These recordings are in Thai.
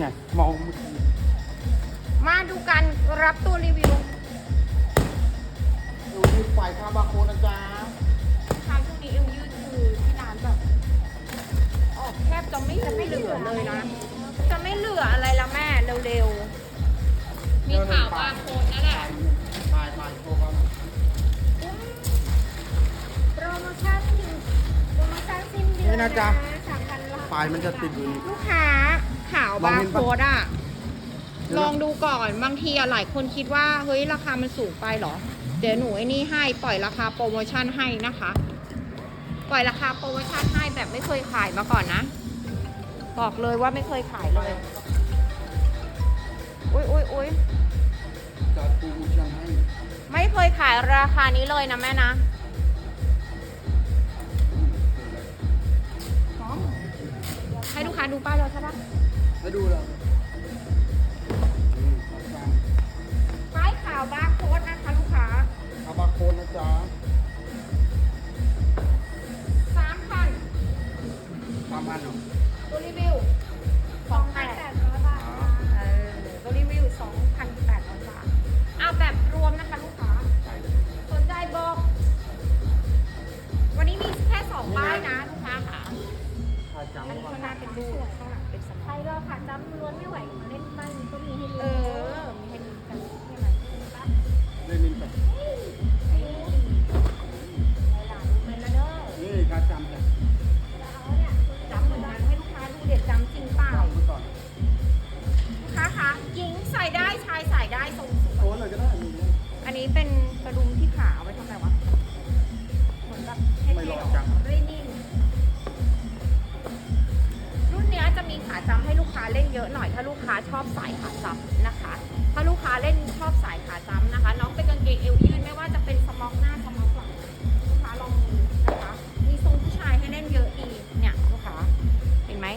ไงมองเมื่อกี้มาดูกันรับตัวรีวิวดูที่ฝ่ายคาบาโคนะจ๊ะทางช่วงนี้เอวยืดคือที่ร้านแบบออกแทบจะไม่จะไม่เหลือเลยนะ จะไม่เหลืออะไรละแม่เร็วๆ มีข่าวบาร์โค้ดนั่นแหละถ่ายถ่ายโชว์กันโปรโมชั่นถึงโปรโมชั่นสิ้นเดือนนี่นะจ๊ะ สามพันละปลายมันจะติดอยู่นี่ ลูกค้า ขาวบาร์โค้ดอะลองดูก่อนบางทีอะหลายคนคิดว่า เฮ้ยราคามันสูงไปเหรอ เดี๋ยวหนูไอ้นี่ให้ปล่อยราคาโปรโมชั่นให้นะคะ ปล่อยราคาโปรโมชั่นให้แบบไม่เคยขายมาก่อนนะ บอกเลยว่าไม่เคยขายเลยอุ้ยอุ้ยอุ้ยจัดปูชันให้ไม่เคยขายราคานี้เลยนะแม่นะให้ลูกค้าดูป้ายเราใช่ปะ แล้วดูแล้วอืมครับป้ายขาวบาร์โค้ดนะคะลูกค้าคาบาโคนะจ๊ะสามพันสามพันเหรอ ยอะหน่อยถ้าลูกค้าชอบสายขาจำนะคะ ถ้าลูกค้าเล่นชอบสายขาจำนะคะ น้องเป็นกางเกงเอวยืดไม่ว่าจะเป็นสมอกหน้าสมอกหลังลูกค้าลองดูนะคะ มีทรงผู้ชายให้เล่นเยอะดีเนี่ยลูกค้าเห็นไหม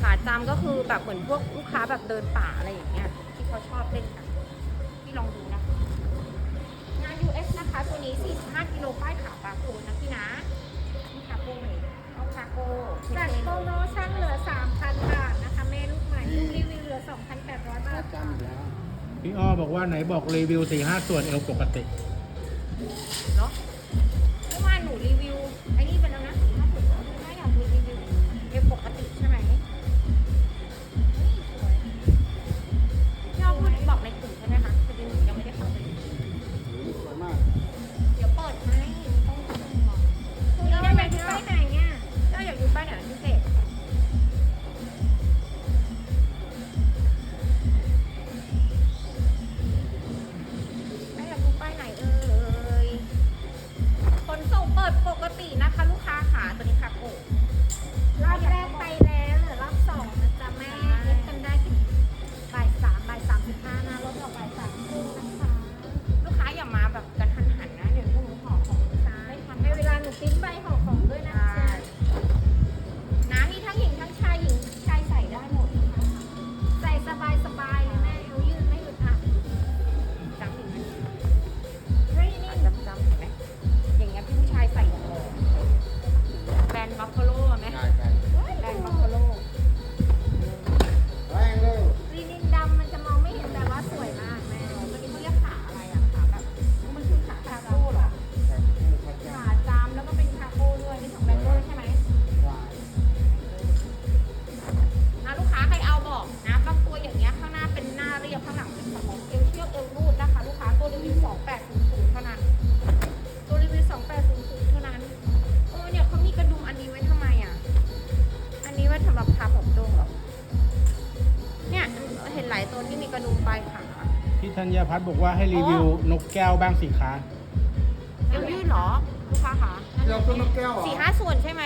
ขาจำก็คือแบบเหมือนพวกลูกค้าแบบเดินป่าอะไรอย่างเงี้ยที่เขาชอบเล่นกันพี่ลองดูนะคะงาน US นะคะตัวนี้ 45กิโลป้ายขาวปลาโกนะพี่นะนี่คาโก้ไหมเอาคาโก้จัดโปรโมชั่นเหลือ 3,000 บาทนะคะแม่ลูกใหม่ ลูกรีวิวเหลือ 2,800 บาค่าทจำอีกแล้วพี่อ้อบอกว่าไหนบอกรีวิว4 5ส่วนเอวปกติ เนาะเมื่อวานหนูรีวิว กระดุมปลายขาพี่ธัญพัฒน์บอกว่าให้รีวิวนกแก้วบ้างสิคะเอวยืดเหรอลูกค้าคะเดี๋ยวต้นนกแก้วเหรอสี่ห้าส่วนใช่ไหม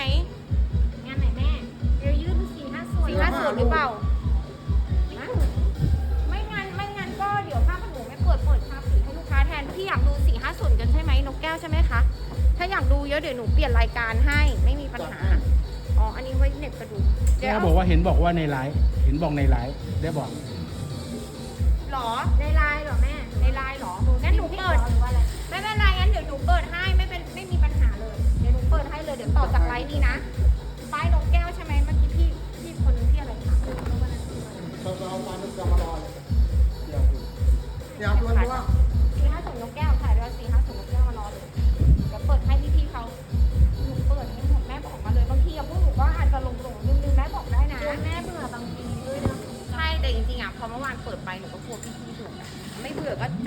งานไหนแม่เอวยืดสี่ห้าส่วนสี่ห้าส่วนหรือเปล่าไม่งั้นไม่งั้นก็เดี๋ยวผ้าขนหนูไม่เปิดเปิดภาพสีให้ลูกค้าแทนพี่อยากดูสี่ห้าส่วนกันใช่ไหมนกแก้วใช่ไหมคะถ้าอยากดูเยอะเดี๋ยวหนูเปลี่ยนรายการให้ไม่มีปัญหาอ๋ออันนี้ไว้เหน็บกระดูกเดี๋ยวแก้วเอาบอกว่าเห็นบอกว่าในไลฟ์เห็นบอกในไลฟ์ได้บอก หรอในไลน์เหรอแม่ในไลน์หรองั้นหนูเปิดหรือว่าอะไรไม่เป็นไรงั้นเดี๋ยวหนูเปิดให้ไม่เป็นไม่มีปัญหาเลยเดี๋ยวหนูเปิดให้เลยเดี๋ยวต่อจากไลน์นี้นะ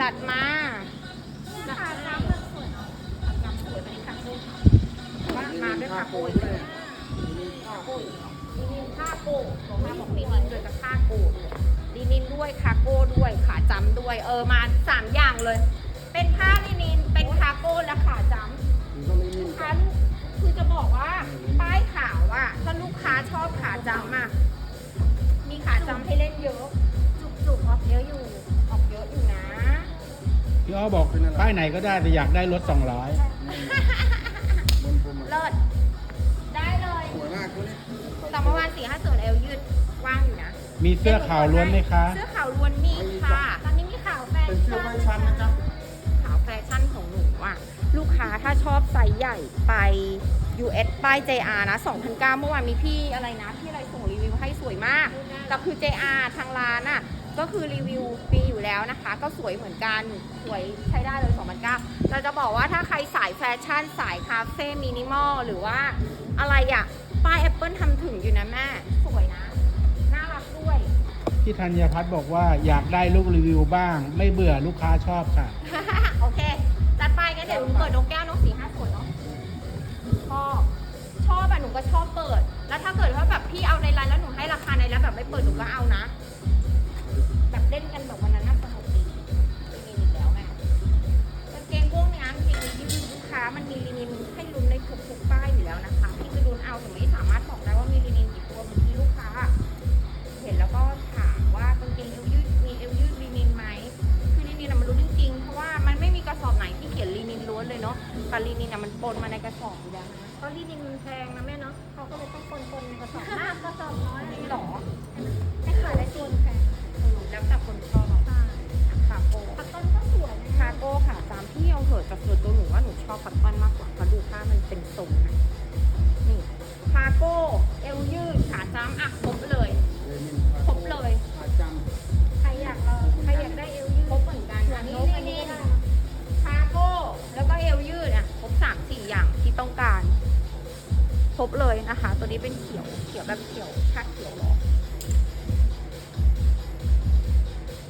จัดมาราคาจ้าเลือกสวยเนาะจำสวยไปในคาโก้ค่ะว่ามาด้วยคาโก้ด้ด้ววยยคาโก้ดีนินคาโก้ของแม่บอกดีนินด้วยกับคาโก้ด้วยดีนินด้วยคาโก้ด้วยขาจำด้วย เออมาสามอย่างเลย พี่อ้อบอกป้ายไหนก็ได้แต่อยากได้รถ200บนผมอะเลิศได้เลยสวยมากตัวนี้แต่เมื่อวานสี่ห้าส่วนเอวยืดว่างอยู่นะ มีเสื้อขาวล้วนไหมคะ เสื้อขาวล้วนมีค่ะ ตอนนี้มีข่าวแฟนเป็นเสื้อไฟชั้นนะจ๊ะขาวแฟชั่นของหนูอะลูกค้าถ้าชอบไซส์ใหญ่ไป US ป้าย JR นะ2,009เมื่อวานมีพี่อะไรนะ พี่อะไรส่งรีวิวให้สวยมากแต่คือ JR ทางร้านอะ ก็คือรีวิวมีอยู่แล้วนะคะ ก็สวยเหมือนกันสวยใช้ได้เลย2009เราจะบอกว่าถ้าใครสายแฟชั่นสายคาเฟ่มินิมอลหรือว่าอะไรอะป้าย Apple ทำถึงอยู่นะแม่สวยนะ น่ารักด้วย พี่ธัญพัฒน์บอกว่าอยากได้ลูกรีวิวบ้าง ไม่เบื่อลูกค้าชอบค่ะ โอเค จัดไปกันเดี๋ยวหนูเปิดนกแก้วนกสี่ห้าส่วนเนาะชอบชอบอะหนูก็ชอบเปิด แล้วถ้าเกิดว่าแบบพี่เอาในไลน์แล้วหนูให้ราคาในไลน์แบบไม่เปิดหนูก็เอานะ กระสอบมากกระสอบน้อยจริงเหรอให้ขายได้ส่วนแพงเออแล้วแต่คนชอบใช่คาโก้คัตตอนก็สวยนะคาโก้ค่ะตามที่เอาเถอะแต่ส่วนตัวหนูว่าหนูชอบคัตตอนมากกว่าเพราะดูผ้ามันเป็นทรงนะ บเลยนะคะ ตัวนี้เป็นเขียวเขียวแบบเขียวชาเขียวเหรอ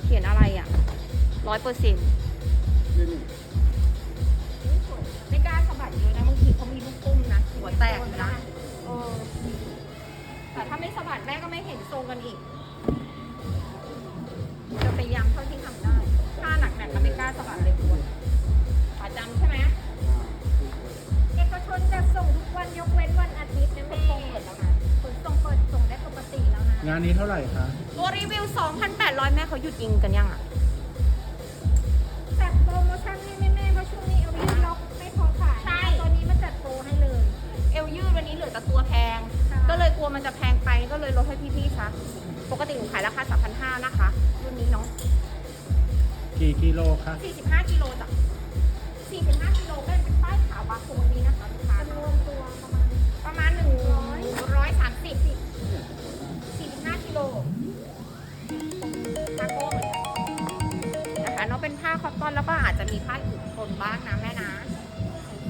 เขียนอะไรอะร้อยเปอร์เซ็นต์เลยนิ่มไม่กล้าสะบัดเยอะนะบางทีเขามีลูกตุ้มนะหัวแตกอยู่นะเออแต่ถ้าไม่สะบัดแม่ก็ไม่เห็นทรงกันอีก จะพยายามเท่าที่ทำได้ ถ้าหนักๆก็ไม่กล้าสะบัดเลยานนี้เท่าไหร่คะตัวรีวิว 2,800 แม่เขาหยุดยิงกันยังอะ จัดโปรโมชั่นให้แม่ๆเพราะช่วงนี้เอวยืดล็อกไม่พอขายใช่ ตัวนี้มาจัดโปรให้เลย เอวยืดวันนี้เหลือแต่ตัวแพงค่ะก็เลยกลัวมันจะแพงไปก็เลยลดให้พี่ๆซะปกติหนูขายราคา3,500นะคะรุ่นนี้เนาะกี่กิโลคะ45กิโลจ้ะ ผ้าอื่นบ้างนะแม่นะ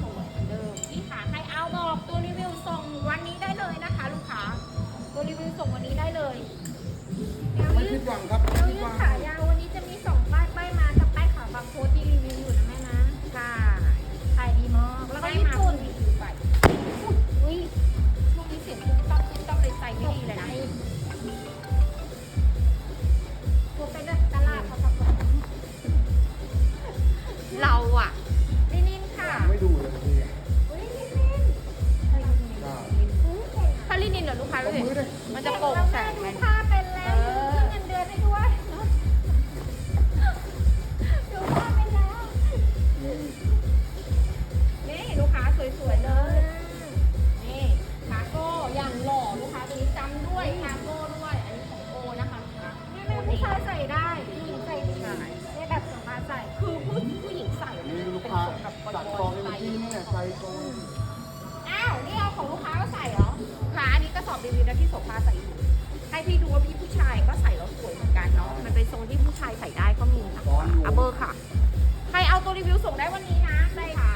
สวยเหมือนเดิมที่ขาใครเอาบอกตัวรีวิวส่งวันนี้ได้เลยนะคะ ลูกค้าตัวรีวิวส่งวันนี้ได้เลย ไม่ยืผิดหวังครับ ส่งได้วันนี้นะใปหา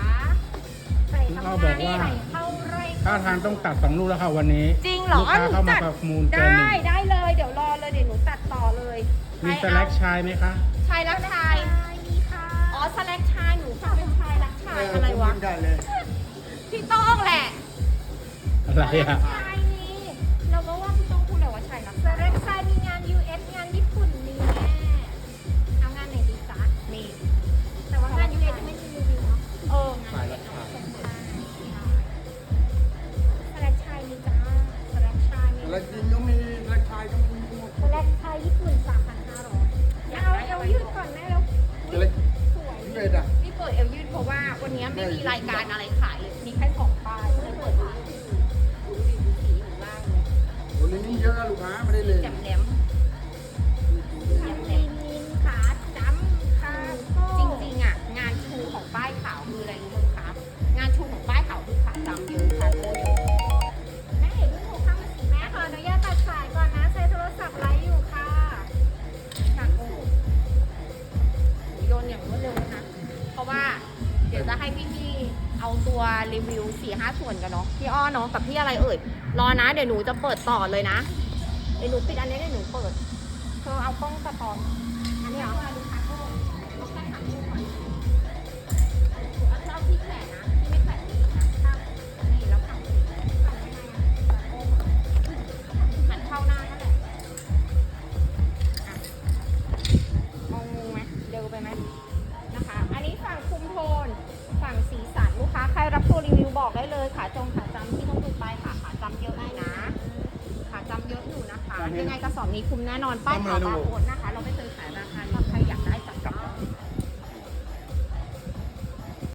ไปทำงานนี่เข้าไร่เข้าท่าทางต้องตัดสองลูกแล้วค่ะวันนี้จริงเหรอลูกค้าเข้ามาประมูลเกินหได้ได้เลยเดี๋ยวรอเลยเดี๋ยวหนูตัดต่อเลยมีสแลักชายไหมคะ ชายรักชายมีค่ะอ๋อสแลกชายหนูฟังเป็นชายรักชายอะไรวะพี่โต้องแหละอะไรอะ ชาย จะให้พี่พี่เอาตัวรีวิวสี่ห้าส่วนกันเนาะพี่อ้อเนาะกับพี่อะไรเอ่ยรอนะเดี๋ยวหนูจะเปิดต่อเลยนะเดี๋ยวหนูปิดอันนี้เดี๋ยวหนูเปิดเธอเอากล้องสะท้อนอันนี้เหรอ นอนป้ายขาวบาร์โค้